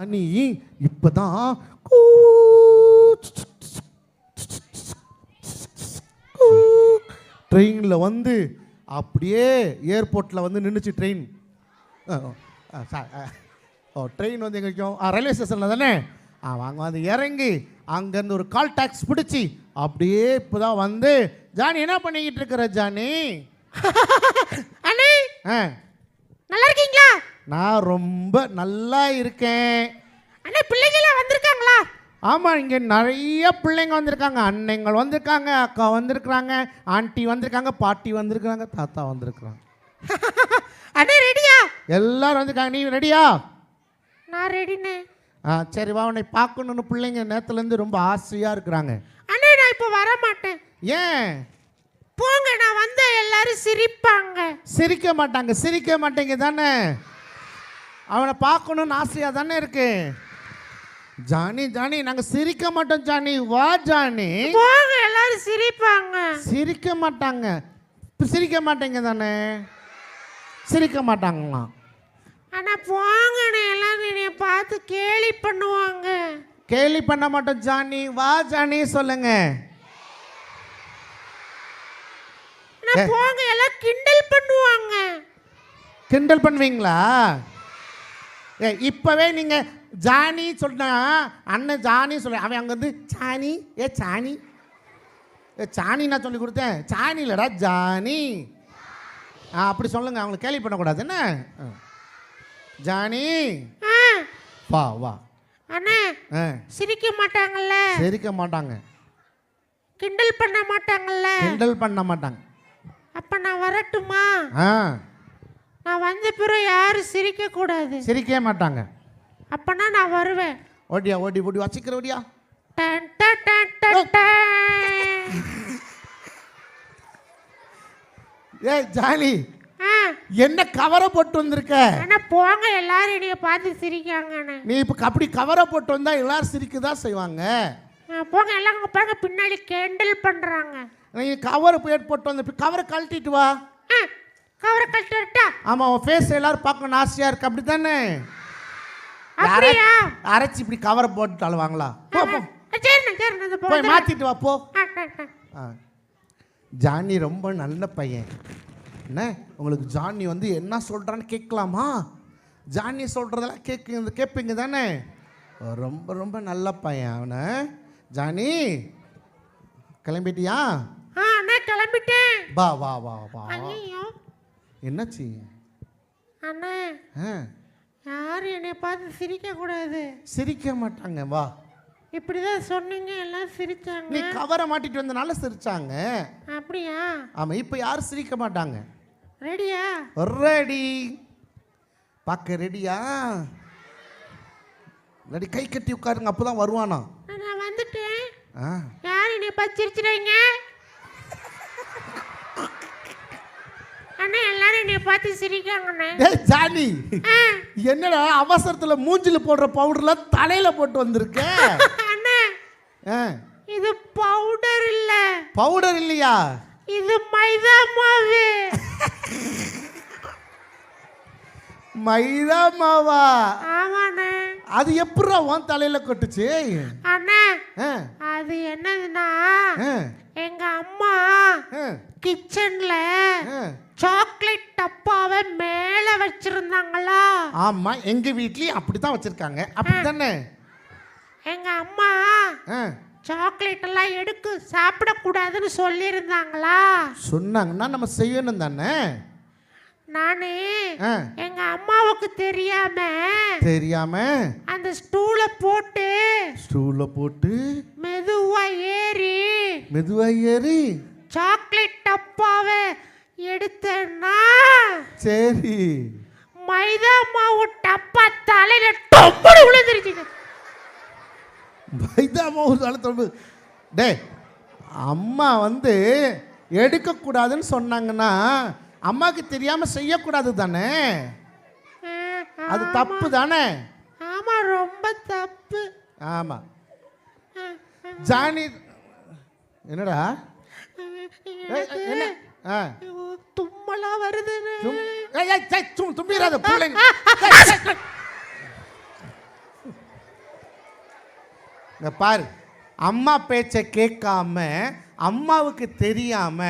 அனி இப்பதான் ட்ரெயினில் வந்து அப்படியே ஏர்போர்ட்டில் வந்து நின்றுச்சு ட்ரெயின் ஓ ட்ரெயின் வந்து எங்கேயும் ரயில்வே ஸ்டேஷனில் தானே ஆ வாங்க வந்து இறங்கி அங்கேருந்து ஒரு கால் டாக்ஸ் பிடிச்சி அப்படியே இப்போ தான் வந்து ஜானி என்ன பண்ணிக்கிட்டு இருக்கிற ஜானி அண்ணே ஆ நல்லா இருக்கீங்களா நான் ரொம்ப நல்லா இருக்கேன். அண்ணே பிள்ளைங்களாம் வந்திருக்காங்களா? ஆமாம் இங்கே நிறைய பிள்ளைங்க வந்திருக்காங்க. அன்னைங்கள் வந்திருக்காங்க அக்கா வந்திருக்கிறாங்க ஆண்டி வந்திருக்காங்க பாட்டி வந்திருக்கிறாங்க தாத்தா வந்திருக்கிறாங்க. அண்ணே ரெடியா? எல்லாரும் வந்திருக்காங்க. நீ ரெடியா? நான் ரெடிண்ணே. ஆ சரி வா உன்னை பார்க்கணுன்னு பிள்ளைங்க நேரத்துலேருந்து ரொம்ப ஆசையாக இருக்கிறாங்க. அண்ணே நான் இப்போ வர மாட்டேன் ஏன்? போங்க நான் வந்தா எல்லாரும் சிரிப்பாங்க. சிரிக்க மாட்டாங்க. சிரிக்க மாட்டேங்க தானே? அவனை பார்க்கணுன்னு ஆசையாக தானே இருக்கு? ஜானி ஜானி நாங்கள் சிரிக்க மாட்டோம் ஜானி. வா ஜானி. போங்க எல்லாரும் சிரிப்பாங்க. சிரிக்க மாட்டாங்க. இப்ப சிரிக்க மாட்டேங்க தானே? சிரிக்க மாட்டாங்களாம். அண்ணா போங்கண்ணே எல்லாரும் என்னைய பார்த்து கேலி பண்ணுவாங்க. கேலி பண்ண மாட்டோம் ஜானி. வா ஜானி சொல்லுங்க. போங்க எல்லாம் கிண்டல் பண்ணுவாங்க. கிண்டல் பண்ணுவீங்களா? இப்போவே நீங்கள் ஜானி சொன்னா அண்ணன் ஜானி சொல்ல அவன் அங்கே வந்து சாணி ஏ சாணி ஏ சாணி நான் சொல்லி கொடுத்தேன். சாணி இல்லைடா ஜானி. ஆ அப்படி சொல்லுங்க அவங்களை கேலி பண்ணக்கூடாது என்ன. ஜானி. ஆ. வா வா. அண்ணே சிரிக்க மாட்டாங்கல்ல? சிரிக்க மாட்டாங்க. கிண்டல் பண்ண மாட்டாங்கல்ல? கிண்டல் பண்ண மாட்டாங்க. அப்ப நான் வரட்டுமா? ஆ. நான் வந்த பிறகு யாரும் சிரிக்க கூடாது. சிரிக்கவே மாட்டாங்க. அப்பனா நான் வருவேன். ஓடியா ஓடி ஓடி வச்சுக்கிற ஓடியா. டன் டன் டன் டன் டன். ஏய் ஜானி ஆ, என்ன கவரை போட்டு வந்திருக்க? அண்ணா போங்க எல்லாரும் என்னைய பார்த்து சிரிக்காங்க அண்ணா. நீ இப்போ அப்படி கவரை போட்டு வந்தா எல்லாரும் சிரிக்க தான் செய்வாங்க? ஆ, போங்க எல்லாம் அங்க பாருங்க பின்னாடி கிண்டல் பண்றாங்க. நீ கவரை போட்டு வந்து கவரை கழட்டிட்டு வா. கவரை கழட்டி வரட்டா ஆமா உன் ஃபேஸ் எல்லாரும் பார்க்கணும் ஆசையா இருக்கு. அப்படி தானே அப்படியா அரைச்சி இப்படி கவரை போட்டு அழுவாங்களா? போ போ. சரிண்ணா சரிண்ணா போய் மாத்திட்டு வா போ. ஜானி ரொம்ப நல்ல பையன். என்ன? உங்களுக்கு ஜானி வந்து என்ன சொல்கிறான்னு கேட்கலாமா? ஜானி சொல்கிறதெல்லாம் கேட்குங்க கேட்பீங்க தானே? ரொம்ப ரொம்ப நல்ல பையன் அவனை. ஜானி கிளம்பிட்டியா? அண்ணா கிளம்பிட்டேன். வா வா வா வா. என்னாச்சு? அண்ணா. ஆ. யாரும் என்னை பார்த்து சிரிக்க கூடாது. சிரிக்க மாட்டாங்க வா. இப்படிதான் சொன்னீங்க எல்லாம் நீ சிரிச்சாங்க கவரை மாட்டிட்டு வந்தனால சிரிச்சாங்க. அப்படியா? ஆமாம் இப்போ யாரும் சிரிக்க மாட்டாங்க. ரெடியா? ரெடி. பார்க்க ரெடியா? ரெடி கை கட்டி உட்காருங்க அப்பதான் வருவானா? நான் வந்துட்டேன். யார் என்னை பார்த்து சிரிச்சிடுறீங்க அண்ணா எல்லாரும் என்னை பார்த்து சிரிக்காங்கண்ணே டேய் ஜானி. என்னடா அவசரத்துல மூஞ்சில போடுற பவுடர்ல தலையில போட்டு வந்திருக்க? அண்ணா ஆ, இது பவுடர் இல்ல. பவுடர் இல்லையா? இது மைதா மாவு. மைதா மாவா? ஆமாண்ணே. அது எப்படிடா உன் தலையில கொட்டுச்சு? அண்ணா ஆ, அது என்னதுன்னா ஆ, எங்க அம்மா ஆ, கிச்சன்ல ஆமா எங்க வீட்லயும் அப்படித்தான் வச்சிருக்காங்க. அப்படித்தானே? எங்க அம்மா ஆ, சாக்லேட் எல்லாம் எடுக்கு சாப்பிடக்கூடாதுன்னு சொல்லியிருந்தாங்களா? சொன்னாங்கன்னா நம்ம செய்யணும் தானே? நானு எங்க அம்மாவுக்கு தெரியாம தெரியாம? அந்த ஸ்டூலை போட்டு ஸ்டூல போட்டு மெதுவா ஏறி மெதுவா ஏறி சாக்லேட் டப்பாவை எடுத்தேன்னா சரி. மைதா மாவு டப்பா தலையில டொப்புனு விழுந்துருச்சுங்க மைதா மாவு தளத்தொம்பு டே அம்மா வந்து எடுக்கக்கூடாதுன்னு சொன்னாங்கன்னா அம்மாவுக்கு தெரியாம செய்யக்கூடாது தானே? அது தப்பு தானே? ஆமா ரொம்ப தப்பு. ஆமா. ஆ, ஜானி என்னடா? என்ன? ஆ தும்மலா வருதுன்னு. இங்க பாரு. அம்மா பேச்சை கேட்காம அம்மாவுக்கு தெரியாம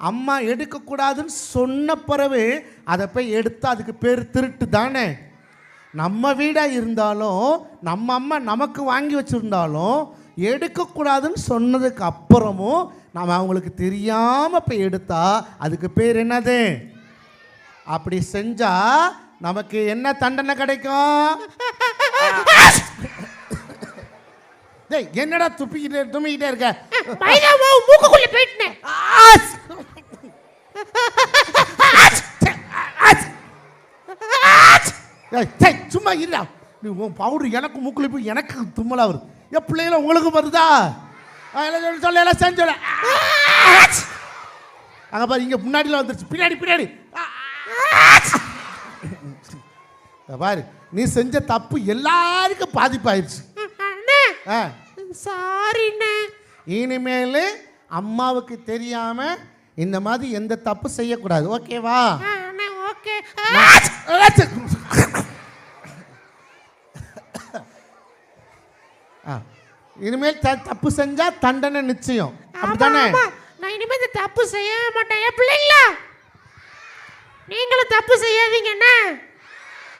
அம்மா எடுக்கக்கூடாதுன்னு சொன்ன பிறகு அதை போய் எடுத்தா அதுக்கு பேர் திருட்டு தானே? நம்ம வீடாக இருந்தாலும் நம்ம அம்மா நமக்கு வாங்கி வச்சுருந்தாலும் எடுக்கக்கூடாதுன்னு சொன்னதுக்கு அப்புறமும் நம்ம அவங்களுக்கு தெரியாமல் போய் எடுத்தா அதுக்கு பேர் என்னது? அப்படி செஞ்சா நமக்கு என்ன தண்டனை கிடைக்கும்? டேய் என்னடா துப்பிக்கிட்டே தும்பிக்கிட்டே இருக்க? மாவு மூக்குக்குள்ள போயிட்டேன். சும்மா இருடா. நீ உன் பவுடர் எனக்கு மூக்குல போய் எனக்கு தும்மலா வருது. என் பிள்ளைகள உங்களுக்கு வருதா? சொல்லு, எல்லாம் செஞ்சு சொல்லு. ஆச்! அங்க பாரு இங்க முன்னாடில வந்துருச்சு. பின்னாடி பின்னாடி. பாரு நீ செஞ்ச தப்பு எல்லாருக்கும் பாதிப்பாயிருச்சு. சாரிண்ணே இனிமேல் அம்மாவுக்கு தெரியாம இந்த மாதிரி எந்த தப்பு செய்யக்கூடாது. ஓகேவா? ஓகே. இனிமேல் த தப்பு செஞ்சா தண்டனை நிச்சயம். அப்படிதானே? நான் இனிமேல் இந்த தப்பு செய்யவே மாட்டேன். பிள்ளைங்களா? நீங்களும் தப்பு செய்யாதீங்க என்ன?